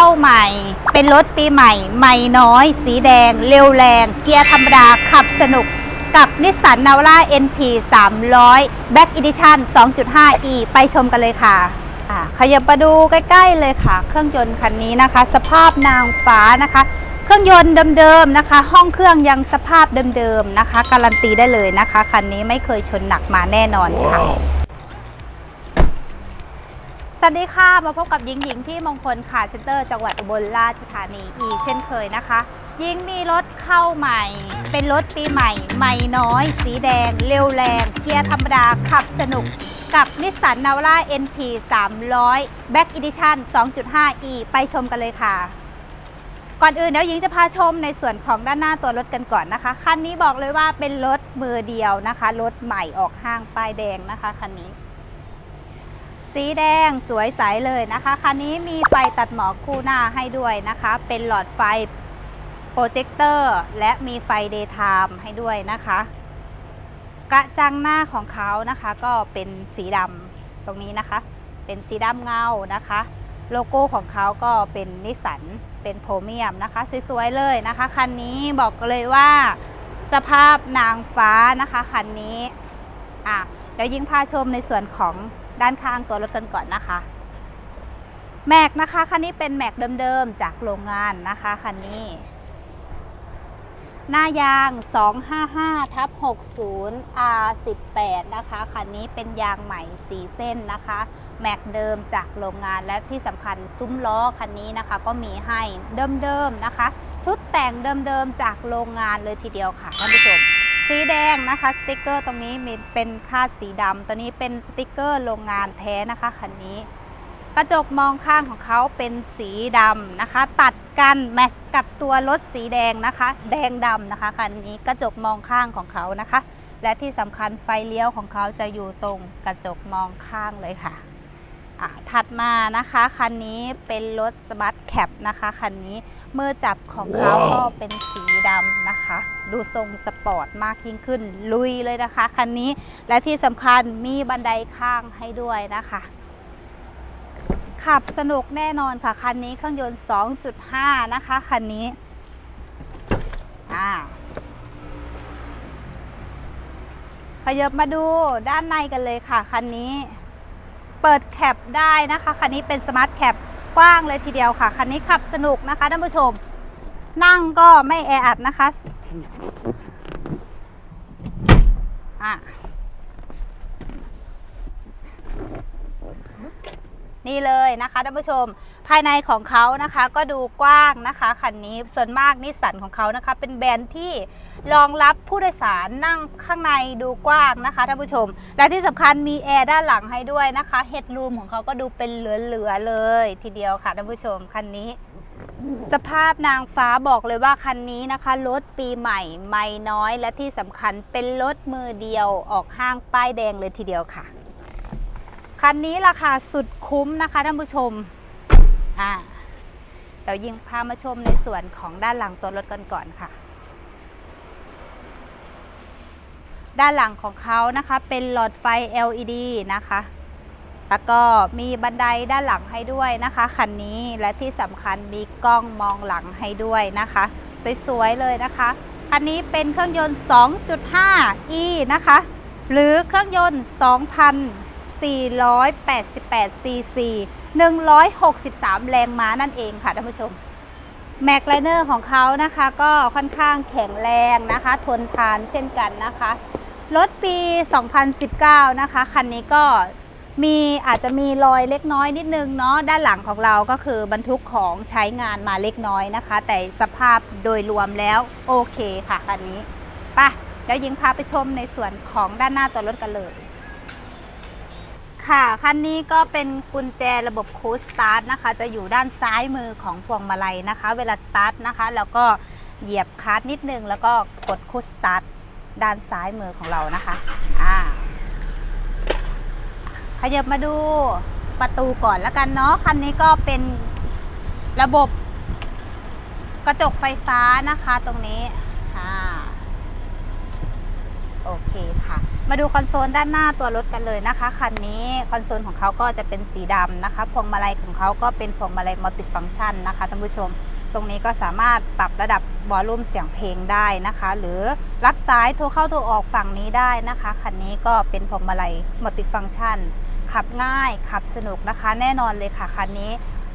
เข้าใหม่ เป็นรถปีใหม่ ใหม่น้อย สีแดง เร็วแรง เกียร์ธรรมดา ขับสนุก กับนิสสันนาว r a NP 300 Back Edition 2.5e ไปชมกันเลยค่ะอ่าขยับมาดูใกล้ ๆ เลยค่ะ เครื่องยนต์คันนี้นะคะ สภาพนางฟ้านะคะ เครื่องยนต์เดิมๆนะคะ ห้องเครื่องยังสภาพเดิมๆนะคะ การันตีได้เลยนะคะ คันนี้ไม่เคยชนหนักมาแน่นอนค่ะส วัสดีค่ะ มาพบกับหญิงหญิงที่มงคลค่ะเซ็นเตอร์จังหวัดอุบลราชธานีอีกเช่นเคยนะคะหญิงมีรถเข้าใหม่ เป็นรถปีใหม่ ใหม่น้อย สีแดง เร็วแรง เกียร์ธรรมดา ขับสนุก กับนิสสันนาว r a NP 300 Back Edition 2.5e ไปชมกันเลยค่ะ ก่อนอื่นเดี๋ยวหญิงจะพาชมในส่วนของด้านหน้าตัวรถกันก่อนนะคะ คันนี้บอกเลยว่าเป็นรถมือเดียวนะคะ รถใหม่ออกห้างป้ายแดงนะคะคันนี้ สีแดงสวยใสเลยนะคะ คันนี้มีไฟตัดหมอกคู่หน้าให้ด้วยนะคะ เป็นหลอดไฟโปรเจคเตอร์และมีไฟเดย์ไทม์ให้ด้วยนะคะ กระจังหน้าของเขานะคะก็เป็นสีดำตรงนี้นะคะ เป็นสีดำเงานะคะ โลโก้ของเขาก็เป็นนิสสันเป็นโพรเมียมนะคะ สวยๆเลยนะคะ คันนี้บอกเลยว่าสภาพนางฟ้านะคะ คันนี้อะเดี๋ยวยิ่งพาชมในส่วนของ ด้านข้างตัวรถกันก่อนนะคะ แม็กนะคะคันนี้เป็นแม็กเดิมๆจากโรงงานนะคะคันนี้ หน้ายาง 255ทับ60 R18 นะคะคันนี้เป็นยางใหม่4เส้นนะคะ แม็กเดิมจากโรงงานและที่สำคัญซุ้มล้อคันนี้นะคะก็มีให้เดิมๆนะคะ ชุดแต่งเดิมๆจากโรงงานเลยทีเดียวค่ะท่านผู้ชม สีแดงนะคะสติกเกอร์ตรงนี้มีเป็นคาดสีดำตัวนี้เป็นสติกเกอร์โรงงานแท้นะคะคันนี้ กระจกมองข้างของเขาเป็นสีดำนะคะ ตัดกันแมทกับตัวรถสีแดงนะคะ แดงดำนะคะคันนี้กระจกมองข้างของเขานะคะ และที่สำคัญไฟเลี้ยวของเขาจะอยู่ตรงกระจกมองข้างเลยค่ะ ถัดมานะคะคันนี้เป็นรถสมาร์ทแคปนะคะคันนี้มือจับของเขาก็เป็นสีดำนะคะ ดูทรงสปอร์ตมากยิ่งขึ้น ลุยเลยนะคะคันนี้และที่สำคัญมีบันไดข้างให้ด้วยนะคะขับสนุกแน่นอนค่ะ คันนี้เครื่องยนต์ 2.5 นะคะคันนี้อ่าขยับมาดูด้านในกันเลยค่ะคันนี้ เปิดแคปได้นะคะคันนี้เป็นสมาร์ทแคปกว้างเลยทีเดียวค่ะคันนี้ขับสนุกนะคะท่านผู้ชม นั่งก็ไม่แออัดนะคะอะ นี่เลยนะคะท่านผู้ชม ภายในของเขานะคะก็ดูกว้างนะคะคันนี้ส่วนมากนิสสันของเขานะคะ เป็นแบรนด์ที่รองรับผู้โดยสารนั่งข้างในดูกว้างนะคะท่านผู้ชม และที่สำคัญมีแอร์ด้านหลังให้ด้วยนะคะเฮดรูมของเขาก็ดูเป็นเหลือๆเลย ทีเดียวค่ะท่านผู้ชมคันนี้สภาพนางฟ้าบอกเลยว่าคันนี้นะคะรถปีใหม่ไม่น้อยและที่สำคัญเป็นรถมือเดียวออกห้างป้ายแดงเลยทีเดียวค่ะ คันนี้ราคาสุดคุ้มนะคะท่านผู้ชม อ่าเดี๋ยวยิงพามาชมในส่วนของด้านหลังตัวรถกันก่อนค่ะ ด้านหลังของเขานะคะเป็นหลอดไฟ LED นะคะ แล้วก็มีบันไดด้านหลังให้ด้วยนะคะคันนี้ และที่สำคัญมีกล้องมองหลังให้ด้วยนะคะ สวยๆเลยนะคะ คันนี้เป็นเครื่องยนต์ 2.5e นะคะ หรือเครื่องยนต์ 488cc 163 แรงม้านั่นเองค่ะท่านผู้ชมแม็กไลเนอร์ของเขานะคะก็ค่อนข้างแข็งแรงนะคะ ทนทานเช่นกันนะคะ รถปี 2019 นะคะ คันนี้ก็มีอาจจะมีรอยเล็กน้อยนิดนึงเนาะด้านหลังของเราก็คือบรรทุกของใช้งานมาเล็กน้อยนะคะ แต่สภาพโดยรวมแล้วโอเคค่ะคันนี้ปเดี๋ยวยิงพาไปชมในส่วนของด้านหน้าตัวรถกันเลย ค่ะ คันนี้ก็เป็นกุญแจระบบคูสตาร์ทนะคะ จะอยู่ด้านซ้ายมือของพวงมาลัยนะคะ เวลาสตาร์ทนะคะ แล้วก็เหยียบคลัตช์นิดนึง แล้วก็กดคูสตาร์ทด้านซ้ายมือของเรานะคะอ่าขยับมาดูประตูก่อนแล้วกันเนาะ คันนี้ก็เป็นระบบกระจกไฟฟ้านะคะตรงนี้ อ่า โอเคค่ะ มาดูคอนโซลด้านหน้าตัวรถกันเลยนะคะคันนี้คอนโซลของเขาก็จะเป็นสีดำนะคะพวงมาลัยของเขาก็เป็นพวงมาลัยมัลติฟังก์ชันนะคะท่านผู้ชม ตรงนี้ก็สามารถปรับระดับวอลลุ่มเสียงเพลงได้นะคะ หรือรับสายโทรเข้าโทรออกฝั่งนี้ได้นะคะคันนี้ก็เป็นพวงมาลัยมัลติฟังก์ชันขับง่ายขับสนุกนะคะ แน่นอนเลยค่ะคันนี้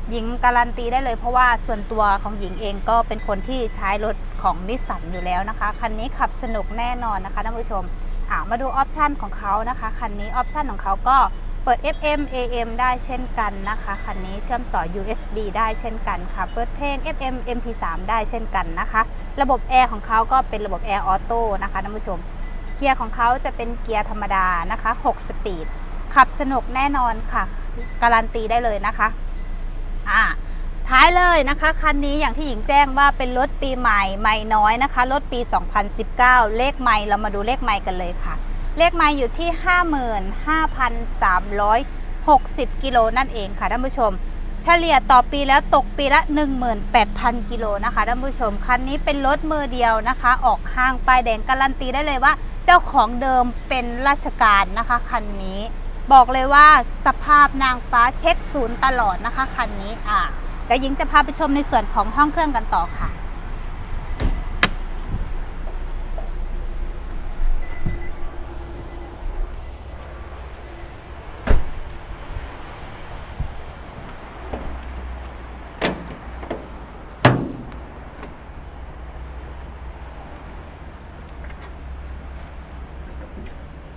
หญิงการันตีได้เลยเพราะว่าส่วนตัวของหญิงเองก็เป็นคนที่ใช้รถของนิสสันอยู่แล้วนะคะ คันนี้ขับสนุกแน่นอนนะคะท่านผู้ชม อ่ามาดูออปชันของเขานะคะ คันนี้ออปชันของเขาก็เปิด FM AM ได้เช่นกันนะคะ คันนี้เชื่อมต่อ USB ได้เช่นกันค่ะ เปิดเพลง FM MP3 ได้เช่นกันนะคะ ระบบแอร์ของเขาก็เป็นระบบแอร์ออโต้นะคะท่านผู้ชม เกียร์ของเขาจะเป็นเกียร์ธรรมดานะคะ 6 สปีด ขับสนุกแน่นอนค่ะ การันตีได้เลยนะคะ อ่า ท้ายเลยนะคะ คันนี้อย่างที่หญิงแจ้งว่าเป็นรถปีใหม่ใหม่น้อยนะคะ รถปี 2019 เลขใหม่เรามาดูเลขใหม่กันเลยค่ะ เลขใหม่อยู่ที่ 55,360 กิโลนั่นเองค่ะท่านผู้ชม เฉลี่ยต่อปีแล้วตกปีละ 18,000 กิโลนะคะท่านผู้ชม คันนี้เป็นรถมือเดียวนะคะ ออกห้างป้ายแดงการันตีได้เลยว่า เจ้าของเดิมเป็นราชการนะคะคันนี้ บอกเลยว่าสภาพนางฟ้าเช็คศูนย์ตลอดนะคะคันนี้อะ ดี๋ยวหญิงจะพาไปชมในส่วนของห้องเครื่องกันต่อค่ะ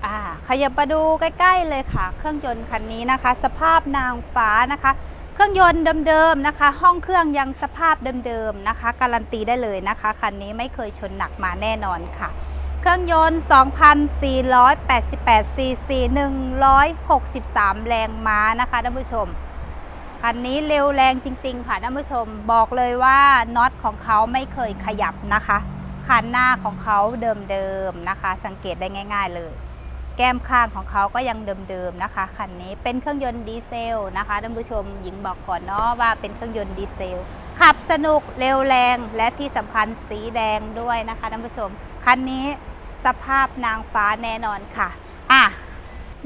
อ่าขยับมาดูใกล้ ๆ เลยค่ะ เครื่องยนต์คันนี้นะคะ สภาพนางฟ้านะคะ เครื่องยนต์เดิมๆนะคะ ห้องเครื่องยังสภาพเดิมๆนะคะ การันตีได้เลยนะคะคันนี้ไม่เคยชนหนักมาแน่นอนค่ะ เครื่องยนต์ 2,488 ซีซี 163 แรงม้านะคะท่านผู้ชมคันนี้เร็วแรงจริง ๆ ค่ะท่านผู้ชมบอกเลยว่าน็อตของเขาไม่เคยขยับนะคะคันหน้าของเขาเดิมๆนะคะ สังเกตได้ง่าย ๆเลย แก้มข้างของเขาก็ยังเดิมๆนะคะคันนี้เป็นเครื่องยนต์ดีเซลนะคะท่านผู้ชมหญิงบอกก่อนเนาะว่าเป็นเครื่องยนต์ดีเซล ขับสนุกเร็วแรงและที่สำคัญสีแดงด้วยนะคะท่านผู้ชมคันนี้สภาพนางฟ้าแน่นอนค่ะอะ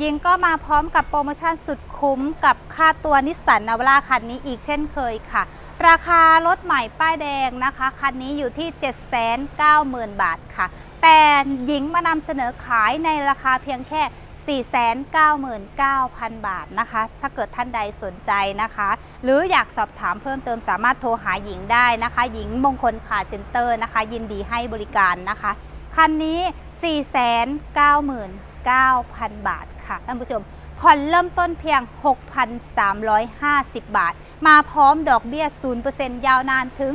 ยิงก็มาพร้อมกับโปรโมชั่นสุดคุ้มกับค่าตัวนิสสันนาวราคันนี้อีกเช่นเคยค่ะ ราคารถใหม่ป้ายแดงนะคะ คันนี้อยู่ที่ 790,000 บาทค่ะ แต่หญิงมานำเสนอขายในราคาเพียงแค่ 499,000 บาทนะคะ ถ้าเกิดท่านใดสนใจนะคะ หรืออยากสอบถามเพิ่มเติมสามารถโทรหาหญิงได้นะคะ หญิงมงคลขาเซ็นเตอร์นะคะ ยินดีให้บริการนะคะ คันนี้ 499,000 บาทค่ะท่านผู้ชมผ่อนเริ่มต้นเพียง 6,350 บาท มาพร้อมดอกเบี้ย 0%ยาวนานถึง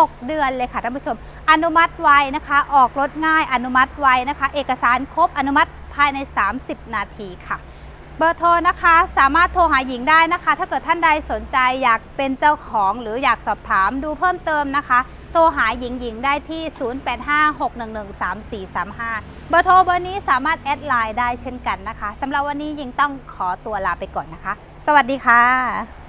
6 เดือนเลยค่ะท่านผู้ชม อนุมัติไวนะคะ ออกรถง่ายอนุมัติไวนะคะ เอกสารครบอนุมัติภายใน 30 นาทีค่ะ เบอร์โทรนะคะสามารถโทรหาหญิงได้นะคะ ถ้าเกิดท่านใดสนใจอยากเป็นเจ้าของหรืออยากสอบถามดูเพิ่มเติมนะคะ โทรหาหญิงหญิงได้ที่ 0856113435 เบอร์โทรเบอร์นี้สามารถแอดไลน์ได้เช่นกันนะคะสำหรับวันนี้หญิงต้องขอตัวลาไปก่อนนะคะ สวัสดีค่ะ